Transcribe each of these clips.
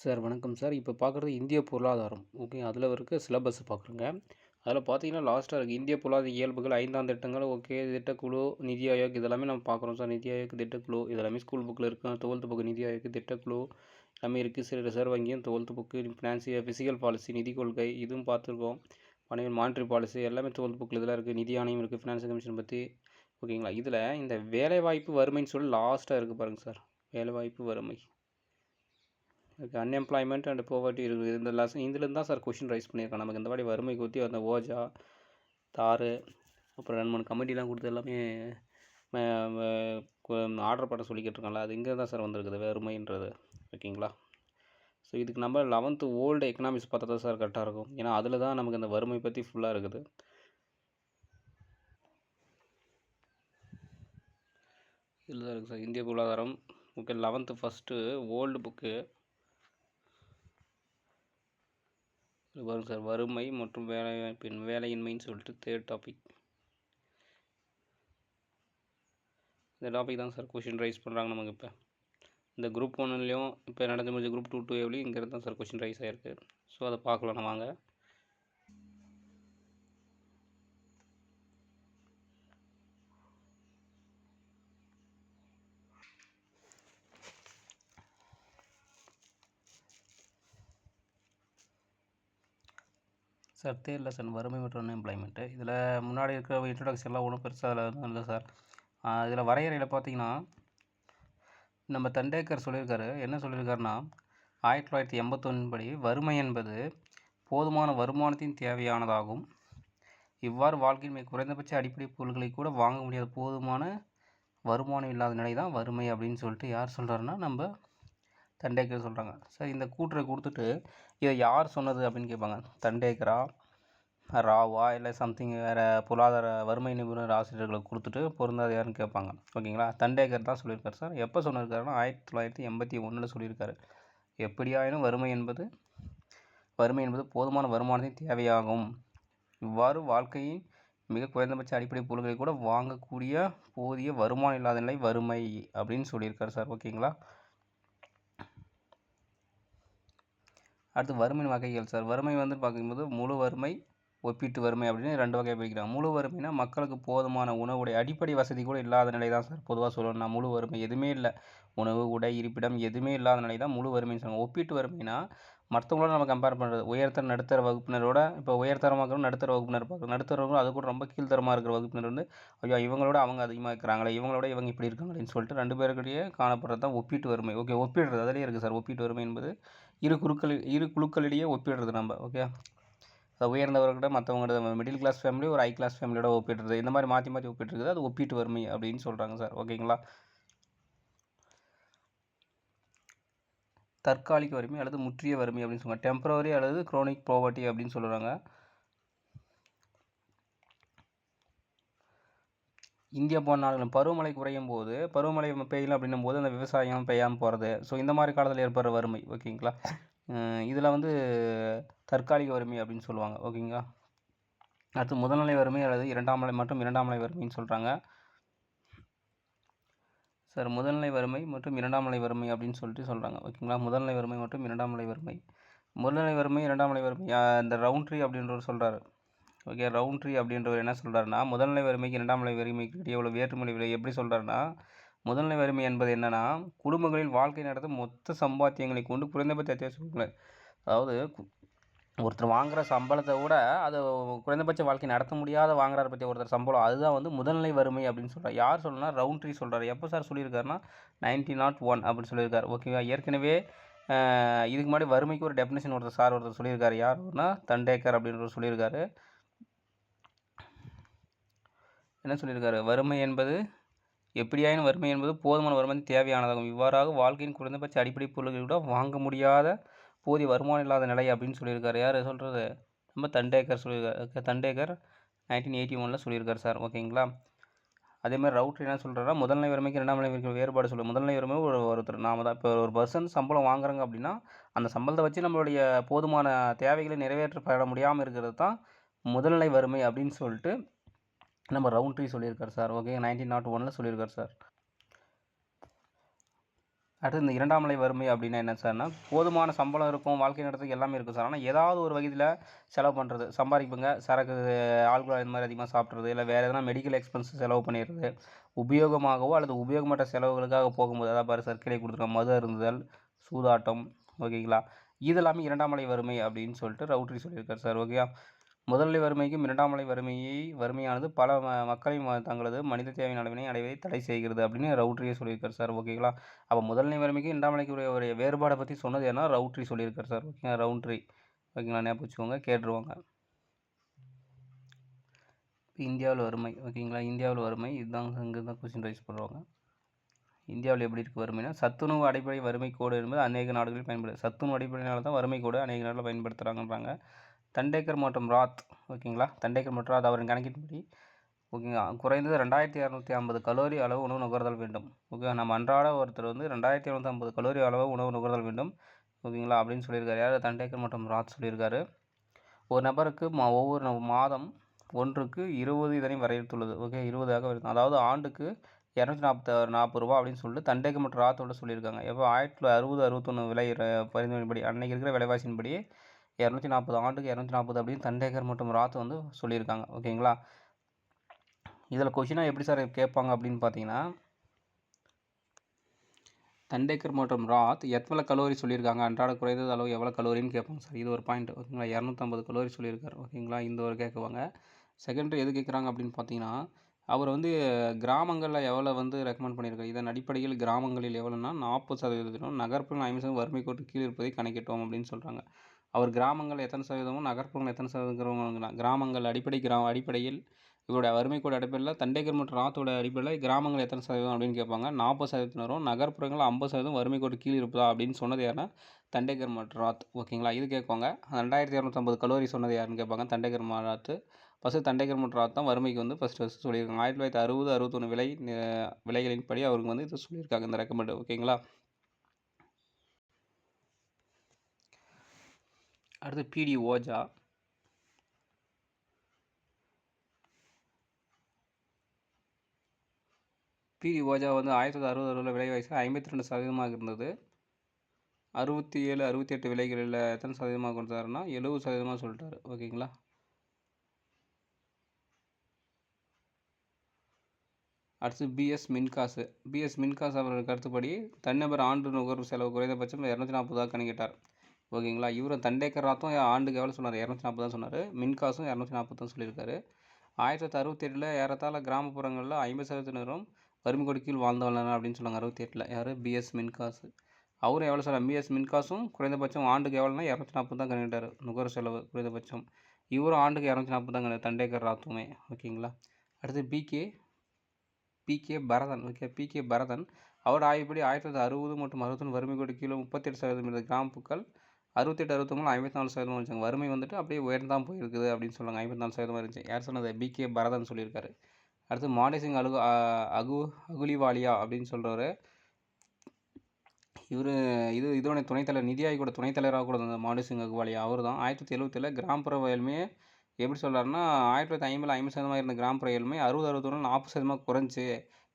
Sir வணக்கம் sir. இப்போ பார்க்குறது இந்திய பொருளாதாரம். ஓகே அதில் இருக்க சிலபஸ் பார்க்குறோங்க அதில் பார்த்தீங்கன்னா லாஸ்ட்டாக இருக்குது இந்திய பொருளாதார இயல்புகள் ஐந்தாம் திட்டங்கள் ஓகே திட்டக்குழு நிதி ஆயோக் இதெல்லாமே நம்ம பார்க்குறோம் சார். நிதி ஆயோக் திட்டக்குழு இதெல்லாமே ஸ்கூல் புக்கில் இருக்கும் டுவெல்த்து புக்கு நிதி ஆயோக் திட்டக்குழு எல்லாமே இருக்குது சில ரிசர்வ் வங்கியும் டுவெல்த்து புக்கு ஃபினான்சி ஃபிசிக்கல் பாலிசி நிதி கொள்கை இதுவும் பார்த்துருக்கோம் பணிகள் மானிட்ரி பாலிசி எல்லாமே டுவெல்த் புக்கில் இதெல்லாம் இருக்குது நிதி ஆணையம் இருக்குது ஃபினான்ஸ் கமிஷன் பற்றி ஓகேங்களா? இதில் இந்த வேலைவாய்ப்பு வறுமைன்னு சொல்லி லாஸ்ட்டாக இருக்குது பாருங்கள் சார். வேலைவாய்ப்பு வறுமை. ஓகே அன்எம்ப்ளாய்மெண்ட் அண்ட் போவர்ட்டி இருக்குது இந்த லெசன் இதுலேருந்து தான் சார் கொஷின் ரைஸ் பண்ணியிருக்காங்க. நமக்கு இந்த மாதிரி வறுமை குத்தி அந்த ஓஜா தார் அப்புறம் ரெண்டு மூணு கமிட்டிலாம் கொடுத்து எல்லாமே ஆர்டர் பண்ண சொல்லிக்கிட்டு இருக்காங்களா அது இங்கே தான் சார் வந்திருக்குது வறுமைன்றது. ஓகேங்களா? ஸோ இதுக்கு நம்ம லெவன்த்து ஓல்டு எக்கனாமிக்ஸ் பார்த்தா தான் சார் கரெக்டாக இருக்கும். ஏன்னா அதில் தான் நமக்கு இந்த வறுமை பற்றி ஃபுல்லாக இருக்குது. இதில் தான் இருக்குது சார் இந்திய பொருளாதாரம். Okay eleventh first old book வரும் சார் வறுமை மற்றும் வேலைவாய்ப்பின் வேலையின்மைன்னு சொல்லிட்டு தேர்ட் டாபிக் இந்த டாபிக் தான் சார் கொஷின் ரைஸ் பண்ணுறாங்க நமக்கு இப்போ. இந்த குரூப் ஒன்றுலேயும் இப்போ நடந்து முடிஞ்ச குரூப் டூ டூ எவ்வளோ இங்கே தான் சார் கொஷின் ரைஸ் ஆகிருக்கு ஸோ அதை பார்க்கலாம் நம்ம வாங்க. சார் தெரியல சார் வறுமை மற்றும் அன்எம்ப்ளாய்மெண்ட்டு இதில் முன்னாடி இருக்கிற இன்ட்ரடக்ஷன்லாம் ஒன்றும் பெருசாக அதில் இல்லை சார். இதில் வரையறையில் பார்த்தீங்கன்னா நம்ம தண்டேக்கர் சொல்லியிருக்காரு. என்ன சொல்லியிருக்காருன்னா ஆயிரத்தி தொள்ளாயிரத்தி எண்பத்தொன்னு படி வறுமை என்பது போதுமான வருமானத்தின் தேவையானதாகும். இவ்வாறு வாழ்க்கையின் மிக குறைந்தபட்ச அடிப்படை பொருள்களை கூட வாங்க முடியாத போதுமான வருமானம் இல்லாத நிலை தான் வறுமை அப்படின்னு சொல்லிட்டு யார் சொல்கிறாருன்னா நம்ம தண்டேக்கர் சொல்கிறாங்க சார் இந்த கூற்றை கொடுத்துட்டு இதை யார் சொன்னது அப்படின்னு கேட்பாங்க. தண்டேக்கரா ராவா இல்லை சம்திங் வேறு பொருளாதார வறுமை நிபுணர் ஆசிரியர்களை கொடுத்துட்டு பொருந்தாது யாருன்னு கேட்பாங்க. ஓகேங்களா? தண்டேக்கர் தான் சொல்லியிருக்காரு சார். எப்போ சொல்லியிருக்காருன்னா ஆயிரத்தி தொள்ளாயிரத்தி எண்பத்தி ஒன்றில் சொல்லியிருக்காரு. எப்படியாயினும் வறுமை என்பது வறுமை என்பது போதுமான வருமானத்தின் தேவையாகும். இவ்வாறு வாழ்க்கையின் மிக குறைந்தபட்ச அடிப்படை பொருட்களை கூட வாங்கக்கூடிய போதிய வருமானம் இல்லாத நிலை வறுமை அப்படின்னு சொல்லியிருக்காரு சார். ஓகேங்களா? அடுத்து வறுமையின் வகைகள் சார். வறுமை வந்து பார்க்கும்போது முழு வறுமை ஒப்பீட்டு வறுமை அப்படின்னு ரெண்டு வகையாக பிரிக்கிறாங்க முழு வறுமைனா மக்களுக்கு போதுமான உணவுடைய அடிப்படை வசதி கூட இல்லாத நிலை தான் சார். பொதுவாக சொல்லணும்னா முழு வறுமை எதுவுமே இல்லை. உணவு உடை இருப்பிடம் எதுவுமே இல்லாத நிலை தான் முழு வறுமைன்னு சொல்லுவாங்க. ஒப்பீட்டு வறுமைனா மற்றவங்களோட நம்ம கம்பேர் பண்ணுறது உயர்தர நடுத்தர வகுப்பினரோட இப்போ உயர்தரமாக இருக்கிற நடுத்தர வகுப்பினர் பார்க்குறோம் நடுத்தரவங்களும் அது கூட ரொம்ப கீழ்த்தரமாக இருக்கிற வகுப்பினர் வந்து ஐயோ இவங்களோட அவங்க அதிகமாக இருக்கிறாங்களே இவங்களோட இவங்க இப்படி இருக்காங்களேன்னு சொல்லிட்டு ரெண்டு பேருக்கிடையே காணப்படுறது தான் ஒப்பீட்டு வறுமை. ஓகே ஒப்பிடுறது. அதிலே இருக்குது சார். ஒப்பீட்டு வறுமை என்பது இரு குழுக்கள் இரு குழுக்களிடையே ஒப்பிடுறது நம்ம ஓகே உயர்ந்தவர்கிட்ட மற்றவங்கள்ட்ட மிடில் கிளாஸ் ஃபேமிலி ஒரு ஹை கிளாஸ் ஃபேமிலியோட ஒப்பிடுறது. இந்த மாதிரி மாற்றி மாற்றி ஒப்பிட்டுருக்குது அது ஒப்பீட்டு வறுமை அப்படின்னு சொல்கிறாங்க சார் ஓகேங்களா தற்காலிக வறுமை அல்லது முற்றிய வறுமை அப்படின்னு சொல்லுவாங்க. டெம்பரவரி அல்லது குரோனிக் ப்ரோவர்ட்டி அப்படின்னு சொல்கிறாங்க இந்தியா போன்ற நாடுகள் பருவமழை குறையும் போது பருவமழை பெய்யல அப்படின்னும் போது அந்த விவசாயம் பெய்யாமல் போகிறது ஸோ இந்த மாதிரி காலத்தில் ஏற்படுற வறுமை ஓகேங்களா? இதில் வந்து தற்காலிக வறுமை அப்படின்னு சொல்லுவாங்க ஓகேங்களா? அடுத்து முதல்நிலை வறுமை அல்லது இரண்டாம் நிலை மற்றும் இரண்டாம் நிலை வறுமைன்னு சொல்கிறாங்க சார் முதல்நிலை வறுமை மற்றும் இரண்டாம் நிலை வறுமை அப்படின்னு சொல்லிட்டு சொல்கிறாங்க ஓகேங்களா? முதல்நிலை வறுமை மற்றும் இரண்டாம் நிலை வறுமை. முதல்நிலை வறுமை இரண்டாம் நிலை வறுமை இந்த ரவுண்ட்ரி அப்படின்றவர் சொல்கிறாரு ஓகே ரவுண்ட்ரி அப்படின்றவர் என்ன சொல்கிறாருன்னா முதல்நிலை வறுமைக்கு இரண்டாம் நிலை வறுமைக்கு இடையே உள்ள வேற்றுமொழி விலை எப்படி சொல்கிறாருன்னா முதல்நிலை வறுமை என்பது என்னென்னா குடும்பங்களில் வாழ்க்கை நடத்தும் மொத்த சம்பாத்தியங்களை கொண்டு குறைந்தபட்ச அத்தியாவசிய அதாவது ஒருத்தர் வாங்குகிற சம்பளத்தை விட அது குறைந்தபட்ச வாழ்க்கை நடத்த முடியாத வாங்குறாரு பற்றி ஒருத்தர் சம்பளம் அதுதான் வந்து முதல்நிலை வறுமை அப்படின்னு சொல்கிறார் யார் சொல்லணும்னா ரவுண்ட்ரி சொல்கிறார் எப்போ சார் சொல்லியிருக்காருன்னா நைன்டீன் நாட் ஒன் அப்படின்னு சொல்லியிருக்காரு. ஓகேவா ஏற்கனவே இதுக்கு முன்னாடி வறுமைக்கு ஒரு டெஃபினேஷன் ஒருத்தர் சார் ஒருத்தர் சொல்லியிருக்காரு. யாருன்னா தண்டேக்கர் அப்படின்றவர் சொல்லியிருக்காரு. என்ன சொல்லியிருக்காரு? வறுமை என்பது எப்படியாயினும் வறுமை என்பது போதுமான வறுமை தேவையானதாகும். இவ்வாறாக வாழ்க்கையின் குறைந்தபட்ச அடிப்படை பொருள்களை கூட வாங்க முடியாத போதிய வருமானம் இல்லாத நிலை அப்படின்னு சொல்லியிருக்காரு. யார் சொல்கிறது நம்ம தண்டேக்கர் சொல்லியிருக்காரு. தண்டேக்கர் நைன்டீன் எயிட்டி ஒனில் சொல்லியிருக்காரு சார். ஓகேங்களா? அதே மாதிரி ரவுட்ரு என்ன சொல்கிறாரா முதல்நிலை வறுமைக்கு இரண்டாம் நிலை வரைக்கும் வேறுபாடு சொல்லு முதல்நிலை வறுமை ஒரு ஒருத்தர். நாம தான் இப்போ ஒரு பர்சன் சம்பளம் வாங்குறாங்க அப்படின்னா அந்த சம்பளத்தை வச்சு நம்மளுடைய போதுமான தேவைகளை நிறைவேற்றப்பட முடியாமல் இருக்கிறது தான் முதல்நிலை வறுமை அப்படின்னு சொல்லிட்டு நம்ம ரவுண்ட் ட்ரீ சொல்லியிருக்காரு சார் ஓகே நைன்டீன் நாட் ஒனில் சொல்லியிருக்காரு சார் அடுத்து இந்த இரண்டாம் நிலை வறுமை அப்படின்னா என்ன சார்னா போதுமான சம்பளம் இருக்கும் வாழ்க்கை நடத்துக்கு எல்லாமே இருக்கும் சார் ஆனால் ஏதாவது ஒரு வகையில் செலவு பண்ணுறது சம்பாதிப்புங்க சரக்கு ஆல்கோல் இந்த மாதிரி அதிகமாக சாப்பிட்றது இல்லை வேறு எதனா மெடிக்கல் எக்ஸ்பென்ஸ் செலவு பண்ணிடுறது உபயோகமாகவோ அல்லது உபயோகமற்ற செலவுகளுக்காக போகும்போது அதாவது பாரு சர்க்கரை கொடுத்துருக்கோம் மது அருந்துதல் சூதாட்டம் ஓகேங்களா இது எல்லாமே இரண்டாம் நிலை வறுமை அப்படின்னு சொல்லிட்டு ரவுட்ரி சொல்லியிருக்காரு சார் ஓகேயா முதல்நிலை வறுமைக்கும் இரண்டாம் நிலை வறுமையை வறுமையானது பல ம மக்களின் ம- தங்களது மனித தேவையின் அளவினை அடைவதை தடை செய்கிறது அப்படின்னு ரவுட்ரியே சொல்லியிருக்காரு சார். ஓகேங்களா அப்போ முதல்நிலை வறுமைக்கும் இரண்டாம் நிலைக்கு உடைய ஒரு வேறுபாடை பற்றி சொன்னது ஏன்னா ரவுட்ரி சொல்லியிருக்காரு சார். ஓகேங்களா ரவுண்ட்ரி. ஓகேங்களா ஞாபகம் வச்சுக்கோங்க. கேட்டுருவாங்க. இந்தியாவில் வறுமை. ஓகேங்களா இந்தியாவில் வறுமை. இதுதான் இங்கே தான் கொஸ்டின் ரைஸ் பண்ணுவாங்க. இந்தியாவில் எப்படி இருக்குது வறுமைனா சத்துணவு அடிப்படை வறுமை கோடு என்பது அநேக நாடுகளில் பயன்படுது. சத்துணவு அடிப்படையினால தான் வறுமை கோடு அநேக நாடுகளில் பயன்படுத்துகிறாங்கன்றாங்க தண்டேக்கர் மற்றும் ராத் ஓகேங்களா? தண்டேக்கர் மற்றும் ராத் அவரின் கணக்கின்படி ஓகேங்களா குறைந்தது ரெண்டாயிரத்தி இரநூத்தி ஐம்பது கலோரி அளவு உணவு நுகர்தல் வேண்டும். ஓகே நம்ம அன்றாட ஒருத்தர் வந்து ரெண்டாயிரத்தி இரநூத்தி ஐம்பது கலோரி அளவு உணவு நுகர்தல் வேண்டும் ஓகேங்களா அப்படின்னு சொல்லியிருக்காரு. யார்? தண்டேக்கர் மற்றும் ராத் சொல்லியிருக்காரு. ஒரு நபருக்கு மா ஒவ்வொரு மாதம் ஒன்றுக்கு இருபது இதனை வரையறுத்துள்ளது. ஓகே இருபதாக வரைக்கும் அதாவது ஆண்டுக்கு இரநூத்தி நாற்பத்தி நாற்பது ரூபா அப்படின்னு சொல்லிட்டு தண்டேக்கர் மற்றும் ராத்தோட சொல்லியிருக்காங்க. எப்போ? ஆயிரத்தி தொள்ளாயிரத்தி அறுபது அறுபத்தொன்று விலை பரிந்துரைப்படி பரிந்துரையின்படி அன்னைக்கு இருக்கிற விலைவாசியின்படி இரநூத்தி நாற்பது ஆண்டுக்கு இரநூத்தி நாற்பது அப்படின்னு தண்டேகர் மற்றும் ராத் வந்து சொல்லியிருக்காங்க. ஓகேங்களா? இதில் கொஷினாக எப்படி சார் கேட்பாங்க அப்படின்னு பார்த்தீங்கன்னா தண்டேக்கர் மற்றும் ராத் எவ்வளோ கலோரி சொல்லியிருக்காங்க? அன்றாட குறைந்தது அளவு எவ்வளோ கலோரின்னு கேட்பாங்க சார் இது ஒரு பாயிண்ட் ஓகேங்களா? இரநூத்தம்பது கலோரி சொல்லியிருக்காரு. ஓகேங்களா? இந்த ஒரு கேட்குவாங்க. செகண்டரி எது கேட்குறாங்க அப்படின்னு பார்த்தீங்கன்னா அவர் வந்து கிராமங்களில் எவ்வளோ வந்து ரெக்கமெண்ட் பண்ணியிருக்காரு? இதன் அடிப்படையில் கிராமங்களில் எவ்வளோன்னா நாற்பது சதவீதத்திலும் நகர்ப்புறம் ஐம்பது சதவீதம் வறுமை கோட்டு கீழே இருப்பதை கணக்கிட்டோம் அப்படின்னு சொல்கிறாங்க அவர் கிராமங்கள் எத்தனை சதவீதமும் நகர்ப்புறங்கள் எத்தனை சதவீதம் கிராமங்கள் அடிப்படை கிராம அடிப்படையில் இவருடைய வறுமை கூட அடிப்படையில் தண்டேகர் மற்றும் ராத்தோட அடிப்படையில் கிராமங்கள் எத்தனை சதவீதம் அப்படின்னு கேட்பாங்க. நாற்பது சதவீதத்தினரும் நகர்ப்புறங்கள் ஐம்பது சதவீதம் வறுமை கோடு கீழ் இருப்பதா அப்படின்னு சொன்னது யாருன்னா தண்டேகர் மற்றும் ராத். ஓகேங்களா இது கேட்பாங்க ரெண்டாயிரத்தி இரநூத்தம்பது கலோரி சொன்னது யாருன்னு கேட்பாங்க. தண்டேக்கர் ம- ராத் ஃபஸ்ட்டு தண்டேக்கர் மற்றும் ராத் தான் வறுமைக்கு வந்து ஃபஸ்ட்டு ஃபஸ்ட்டு சொல்லியிருக்காங்க. ஆயிரத்தி தொள்ளாயிரத்தி அறுபது அறுபத்தொன்று விலை விலைகளின் படி அவருக்கு வந்து இது சொல்லியிருக்காங்க இந்த ரெக்கமெண்ட் ஓகேங்களா அடுத்து பிடி ஓஜா பிடி ஓஜா வந்து ஆயிரத்தி தொள்ளாயிரத்தி அறுபது அறுபதில் விலை வயசு ஐம்பத்தி ரெண்டு சதவீதமாக இருந்தது. அறுபத்தி ஏழு அறுபத்தி எட்டு விலைகளில் எத்தனை சதவீதமாக கொடுத்தாருன்னா எழுபது சதவீதமாக சொல்லிட்டாரு. ஓகேங்களா? அடுத்து பிஎஸ் மின்காசு பிஎஸ் மின்காசு அவர்கள் கருத்துப்படி தனிநபர் ஆண்டு நுகர்வு செலவு குறைந்தபட்சம் இரநூத்தி நாற்பதாக கணக்கிட்டார். ஓகேங்களா? இவரும் தண்டேக்கர் ராத்தும் ஆண்டுக்கு எவ்வளோ சொன்னார்? இரநூத்தி நாற்பது தான் சொன்னார். மின்காசும் இரநூத்தி நாற்பது தான் சொல்லியிருக்காரு. ஆயிரத்தி தொள்ளாயிரத்தி அறுபத்தி எட்டில் ஏறத்தாழ கிராமப்புறங்களில் ஐம்பது சதவீதத்தினரும் வறுமை கோடு கீழ் வளர்னர் அப்படின்னு சொன்னாங்க அறுபத்தி எட்டில் யார் பிஎஸ் மின்காசு. அவரும் எவ்வளோ சார் பிஎஸ் மின்காசும் குறைந்தபட்சம் ஆண்டுக்கு எவ்வளோனா இரநூத்தி நாற்பது தான் கணக்கிட்டார் நுகர்வு செலவு குறைந்தபட்சம். இவரும் ஆண்டுக்கு இரநூத்தி நாற்பது தான் கணக்கு தண்டேக்கர் ராத்துமே ஓகேங்களா? அடுத்து P K P K Bardhan. Okay P K Bardhan. அவர் ஆய்வுப்படி ஆயிரத்தி தொள்ளாயிரத்தி அறுபது மற்றும் அறுபத்தொன்று வறுமை கோடு கீழே முப்பத்தெட்டு சதவீதம் இருந்த கிராமப்புக்கள் அறுபத்தெட்டு அறுபத்தொம்பது ஐம்பத்தி நாலு சதவீதம் இருந்துச்சு வறுமை வந்துட்டு அப்படியே உயர்ந்தான் போயிருக்குது அப்படின்னு சொல்லுவாங்க. ஐம்பத்தி நாலு சதவீதம் இருந்துச்சு யார் சொன்னது? பி கே பரதன் சொல்லியிருக்காரு. அடுத்து மாடேசிங் அலுகு அகு அகுலிவாலியா அப்படின்னு சொல்கிறவர் இவர் இது இதோட துணைத்தலைவர் நிதி ஆயோட துணைத்தலைவராக கூட இருந்த மாடேசிங் அகுவாலியா. அவர் தான் ஆயிரத்தி தொள்ளாயிரத்தி எழுபத்தில் கிராமப்புற வயலுமே எப்படி சொல்கிறாருன்னா ஆயிரத்தி தொள்ளாயிரத்தி ஐம்பதில் ஐம்பது சதமாக இருந்த கிராமப்புற ஏழ்மை அறுபது அறுபத்தொன்று நாற்பது சதமாக குறைஞ்சி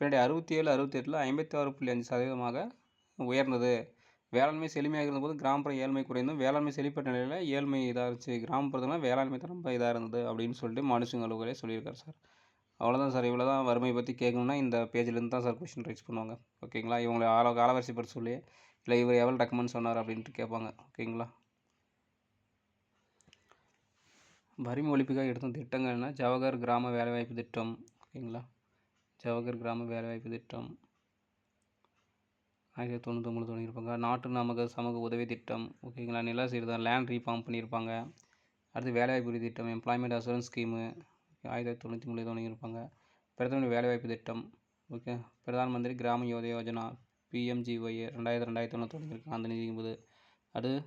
பின்னாடி அறுபத்தி ஏழு அறுபத்தெட்டில் ஐம்பத்தி ஆறு புள்ளி அஞ்சு சதவீதமாக உயர்ந்தது. வேளாண்மை செழுமையாக இருந்தபோது கிராமப்புற ஏழ்மை குறைந்தும் வேளாண்மை செழிப்பட்ட நிலையில் ஏழ்மை இதாக இருந்துச்சு. கிராமப்புறத்தில் வேளாண்மை தான் ரொம்ப இதாக இருந்தது அப்படின்னு சொல்லிட்டு மனுஷங்க அளவுகளே சொல்லியிருக்காரு சார். அவ்வளோதான் சார். இவ்வளோ தான் வறுமை பற்றி கேட்கணுன்னா இந்த பேஜ்லேருந்து தான் சார் கொஷின் ரைஸ் பண்ணுவாங்க. ஓகேங்களா? இவங்களை ஆள பற்றி சொல்லி இல்லை இவர் எவ்வளோ ரெக்கமெண்ட் சொன்னார் அப்படின்ட்டு கேட்பாங்க. ஓகேங்களா? வறுமை ஒழிப்புக்காக எடுத்த திட்டங்கள்னா ஜவஹர் கிராம வேலைவாய்ப்பு திட்டம். ஓகேங்களா? ஜவஹர் கிராம வேலைவாய்ப்பு திட்டம். ஆயிரத்தி தொண்ணூத்தொம்பது தொடங்கியிருப்பாங்க. நாட்டு நமக்கு சமூக உதவி திட்டம் ஓகேங்களா நில சீர்தான் லேண்ட் ரீஃபார்ம் பண்ணியிருப்பாங்க. அடுத்து வேலைவாய்ப்பு உறுதி திட்டம் எம்ப்ளாய்மெண்ட் அசூரன்ஸ் ஸ்கீமு ஆயிரத்தி தொள்ளாயிரத்தி தொண்ணூற்றி மூணு தொடங்கியிருப்பாங்க. பிரதமர் வேலைவாய்ப்பு திட்டம் ஓகே பிரதான் மந்திரி கிராம யோதய யோஜனா பிஎம்ஜிஒய் ரெண்டாயிரத்தி ரெண்டாயிரத்தி ஒன்று தொடங்கியிருக்காங்க அந்த நிதிக்கும்போது அடுத்து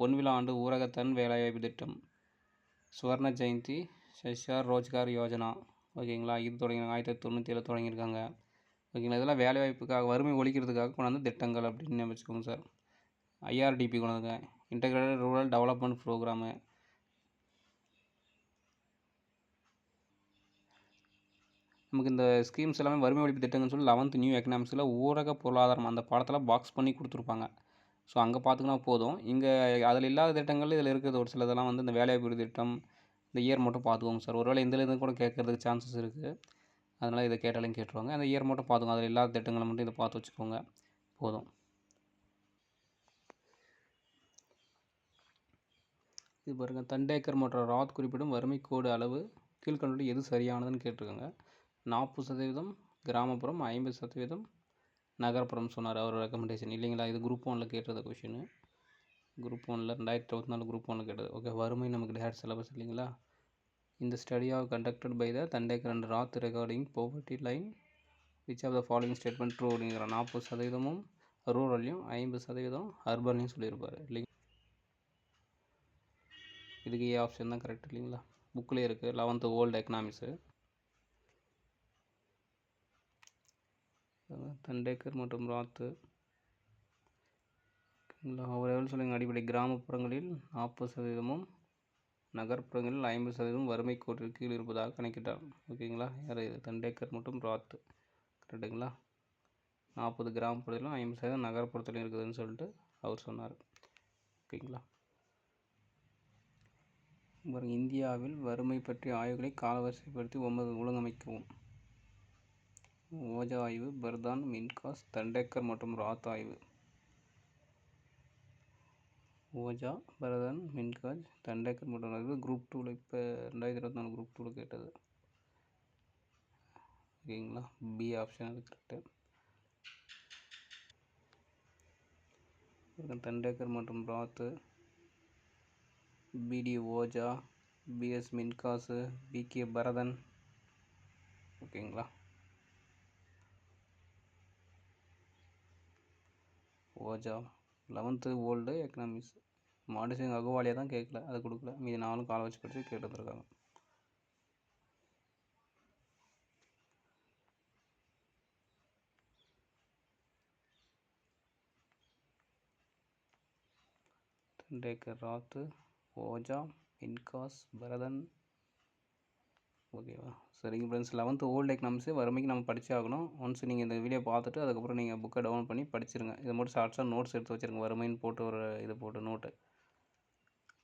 பொன்விழா ஆண்டு ஊரகத்தன் வேலைவாய்ப்பு திட்டம் சுவர்ண ஜெயந்தி சஷார் ரோஜ்கார் யோஜனா ஓகேங்களா இது தொடங்கியிருக்காங்க ஆயிரத்தி தொள்ளாயிரத்தி தொண்ணூற்றி ஏழு தொடங்கியிருக்காங்க. ஓகேங்களா? இதெல்லாம் வேலைவாய்ப்புக்காக வறுமை ஒழிக்கிறதுக்காக கொண்டாந்து திட்டங்கள் அப்படின்னு வச்சுக்கோங்க சார். ஐஆர்டிபி கொண்டாந்து இன்டகிரேட்டட் ரூரல் டெவலப்மெண்ட் ப்ரோக்ராமு நமக்கு இந்த ஸ்கீம்ஸ் எல்லாமே வறுமை ஒழிப்பு திட்டங்கள்னு சொல்லி லெவன்த் நியூ எக்கனாமிக்ஸில் ஊரக பொருளாதாரம் அந்த பாடத்தில் பாக்ஸ் பண்ணி கொடுத்துருப்பாங்க. ஸோ அங்கே பார்த்துக்கினா போதும். இங்கே அதில் இல்லாத திட்டங்கள் இதில் இருக்கிறது ஒரு சிலதெல்லாம் வந்து இந்த வேலைவாய்ப்பு திட்டம் இந்த இயர் மட்டும் பார்த்துக்கோங்க சார். ஒருவேளை இந்த இது கூட கேட்கறதுக்கு சான்சஸ் இருக்குது அதனால் இதை கேட்டாலும் கேட்டுருவாங்க. அந்த இயர் மட்டும் பார்த்துக்கோங்க. அதில் இல்லாத திட்டங்களை மட்டும் இதை பார்த்து வச்சுக்கோங்க. போதும். இது பாருங்கள் தண்டேக்கர் மற்றும் ராத் குறிப்பிடும் வறுமை கோடு அளவு கீழ்கண்டோடு எது சரியானதுன்னு கேட்டிருக்காங்க. நாற்பது சதவீதம் கிராமப்புறம் ஐம்பது சதவீதம் நகர்ப்புறம் சொன்னார் அவர் ரெக்கமெண்டேஷன் இல்லைங்களா? இது குரூப் ஒனில் கேட்டது கொஷின் குரூப் ஒனில் ரெண்டாயிரத்தி இருபத்தி நாலு குரூப் ஒனில் கேட்டது. ஓகே வறுமை நமக்கு டேட் சிலபஸ் இல்லைங்களா? இந்த study of conducted by the Dandekar and Rath regarding poverty line which of the following statement true அப்படிங்கிற நாற்பது சதவீதமும் ரூரல்லையும் ஐம்பது சதவீதம் அர்பன்லையும் சொல்லியிருப்பார் இல்லைங்க? இதுக்கு ஏ ஆப்ஷன் தான் கரெக்ட் இல்லைங்களா? புக்லேயே இருக்குது லெவன்த்து ஓல்டு எக்கனாமிக்ஸு தண்டேக்கர் மற்றும் ராத்து ஓகேங்களா? அவர் எவ்வளோ சொல்லுங்கள் அடிப்படை கிராமப்புறங்களில் நாற்பது சதவீதமும் நகர்ப்புறங்களில் ஐம்பது சதவீதம் வறுமை கோட்டிற்கு கீழ் இருப்பதாக கணக்கிட்டார். ஓகேங்களா? யார் தண்டேக்கர் மற்றும் ராத். கரெக்டுங்களா? நாற்பது கிராமப்புறத்திலும் ஐம்பது சதவீதம் நகர்ப்புறத்திலும் இருக்குதுன்னு சொல்லிட்டு அவர் சொன்னார். ஓகேங்களா? பாருங்க இந்தியாவில் வறுமை பற்றிய ஆய்வுகளை காலவரிசைப்படுத்தி ஒன்பது ஒழுங்கமைக்கவும் ஓஜா ஆய்வு பர்தான் மின்காஸ் தண்டேக்கர் மற்றும் ராத் ஆய்வு. ஓஜா பரதன் மின்காஜ் தண்டேக்கர் மற்றும் இது குரூப் டூவில் இப்போ ரெண்டாயிரத்தி இருபத்தி நாலு குரூப் டூவில் கேட்டது. ஓகேங்களா? பி ஆப்ஷன் அது கரெக்டு தண்டேக்கர் மற்றும் Rath. P D Ojha B S Minhas P K Bardhan. ஓகேங்களா? ஓஜா லெவன்த்து ஓல்டு எக்கனாமிக்ஸ் மாடிசிங் அகவாலியா தான் கேட்கல அது கொடுக்கல. மீதி நாலும் கால வச்சு படித்து கேட்டு வந்திருக்காங்க டேக்கர் ராத்து ஓஜா இன்காஸ் பரதன். ஓகேவா சரிங்க ஃப்ரெண்ட்ஸ் லெவன்த்து ஓல்டு எக்கனாமிக்ஸு வறுமைக்கு நம்ம படிச்சே ஆகணும். ஒன்ஸ் நீங்கள் இந்த வீடியோ பார்த்துட்டு அதுக்கப்புறம் நீங்கள் புக்கை டவுன்லோட் பண்ணி படிச்சிருங்க. இதை மட்டும் ஷார்ட்ஸாக நோட்ஸ் எடுத்து வச்சுருங்க. வறுமைன்னு போட்டு ஒரு இது போட்டு note